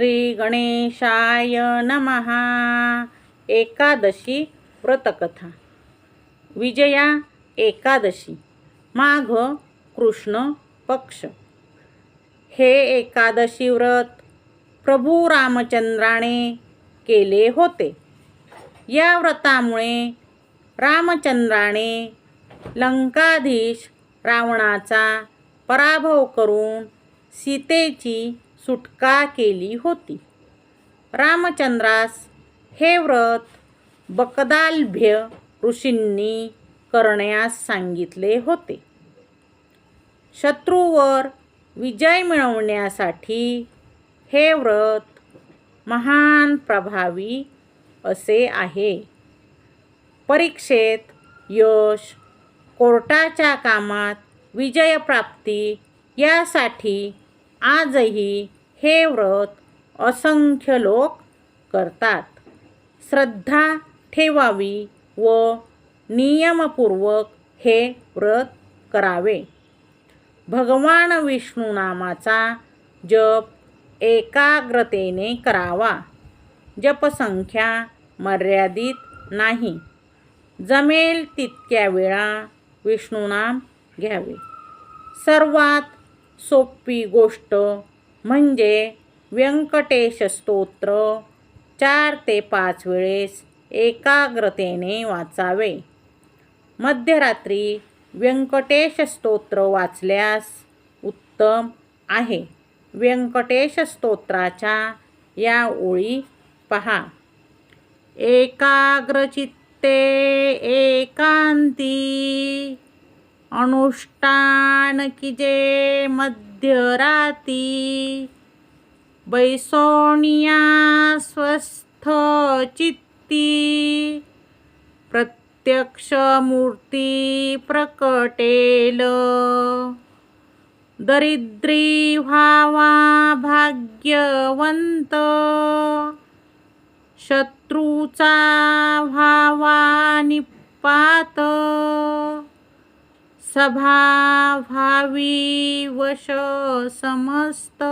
श्री गणेशाय नमहा एकादशी व्रतकथा. विजया एकादशी. माघ कृष्ण पक्ष. हे एकादशी व्रत प्रभू रामचंद्राने केले होते. या व्रतामुळे रामचंद्राने लंकाधीश रावणाचा पराभव करून सीतेची सुटका केली होती. रामचंद्रास हे व्रत बकदालभ्य ऋषींनी करण्यास सांगितले होते. शत्रूवर विजय मिळवण्यासाठी हे व्रत महान प्रभावी असे आहे. परीक्षेत यश कोर्टाच्या कामात विजयप्राप्ती यासाठी आजही हे व्रत असंख्य लोक करतात. श्रद्धा ठेवावी व नियमपूर्वक हे व्रत करावे. भगवान विष्णू नामाचा जप एकाग्रतेने करावा. जपसंख्या मर्यादित नाही. जमेल तितक्या वेळा विष्णूनाम घ्यावे. सर्वात सोपी गोष्ट म्हणजे व्यंकटेश स्तोत्र चार ते पाच वेळेस एकाग्रतेने वाचावे. मध्यरात्री व्यंकटेश स्तोत्र वाचल्यास उत्तम आहे. व्यंकटेश स्तोत्राच्या या ओळी पहा. एकाग्रचित्ते एकांती अनुष्ठान किजे मध्यराती बैसोनिया स्वस्थ चित्ती प्रत्यक्ष मूर्ती प्रकटेल। दरिद्री व्हावा भाग्यवंत। शत्रूचा व्हावा निपात। सभा भावी वश समस्त.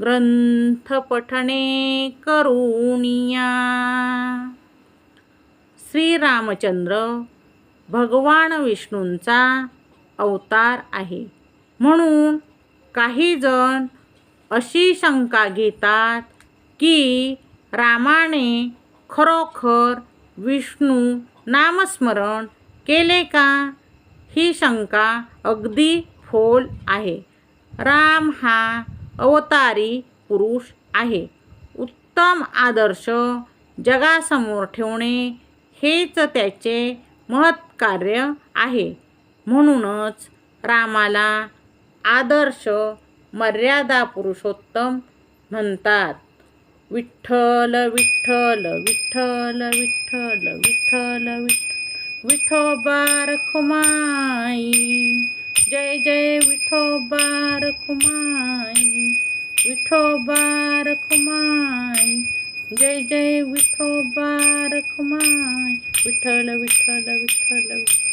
ग्रंथ पठणे करुणिया. श्रीरामचंद्र भगवान विष्णूंचा अवतार आहे. म्हणून काही जण अशी शंका घेतात की रामाने खरोखर विष्णू नामस्मरण केले का? ही शंका अगदी फोल आहे. राम हा अवतारी पुरुष आहे. उत्तम आदर्श जगासमोर ठेवणे हेच त्याचे महत्कार्य आहे. म्हणूनच रामाला आदर्श मर्यादा पुरुषोत्तम म्हणतात. विठ्ठल विठ्ठल विठ्ठल विठ्ठल विठ्ठल विठ्ठल. विठोबा रखुमाई जय जय विठोबा रखुमाई विठोबा रखुमाई जय जय विठोबा रखुमाई विठ्ठल विठ्ठल विठ्ठल विठ्ठल